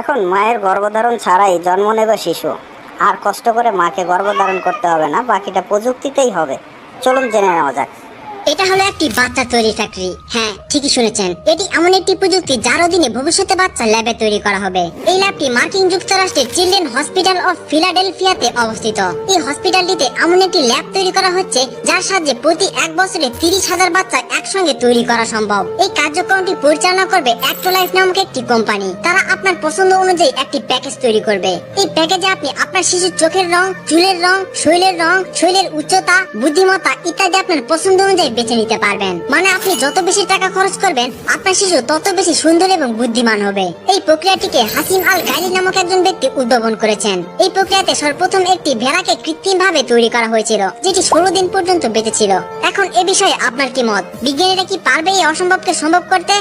এখন মায়ের গর্ভধারণ ছাড়াই জন্ম নেবে শিশু। আর কষ্ট করে মাকে গর্ভধারণ করতে হবে না, বাকিটা প্রযুক্তিতেই হবে। চলুন জেনে নেওয়া যাক। এটা হলো একটি বাচ্চা তৈরি ফ্যাক্টরি হ্যাঁ ঠিকই শুনেছেন। এটি এমন একটি প্রযুক্তি যার অধীনে ভবিষ্যতে বাচ্চা ল্যাবে তৈরি করা হবে। এই ল্যাবটি মার্কিন যুক্তরাষ্ট্রের চিলড্রেন হসপিটাল অফ ফিলাডেলফিয়াতে অবস্থিত। এই হসপিটালটিতে এমন একটি ল্যাব তৈরি করা হচ্ছে, যার সাহায্যে প্রতি এক বছরে তিরিশ হাজার বাচ্চা একসঙ্গে তৈরি করা সম্ভব। এই কার্যক্রমটি পরিচালনা করবে অ্যাক্টোলাইফ নামক একটি কোম্পানি। তারা আপনার পছন্দ অনুযায়ী একটি প্যাকেজ তৈরি করবে। এই প্যাকেজে আপনি আপনার শিশুর চোখের রং, চুলের রং, শরীরের রং, শরীরের উচ্চতা, বুদ্ধিমত্তা ইত্যাদি আপনার পছন্দ অনুযায়ী বেছে নিতে পারবেন। মানে আপনি যত বেশি টাকা খরচ করবেন, আপনার শিশু তত বেশি সুন্দর এবং বুদ্ধিমান হবে। এই প্রক্রিয়াটিকে হাসিম আল গাইলি নামক একজন ব্যক্তি উদ্ভাবন করেছেন। এই প্রক্রিয়াতে সর্বপ্রথম একটি ভেড়াকে কৃত্রিম ভাবে তৈরি করা হয়েছিল, যেটি ষোলো দিন পর্যন্ত বেঁচে ছিল। এখন এ বিষয়ে আপনার কি মত? বিজ্ঞানীরা কি পারবে এই অসম্ভবকে সম্ভব করতে?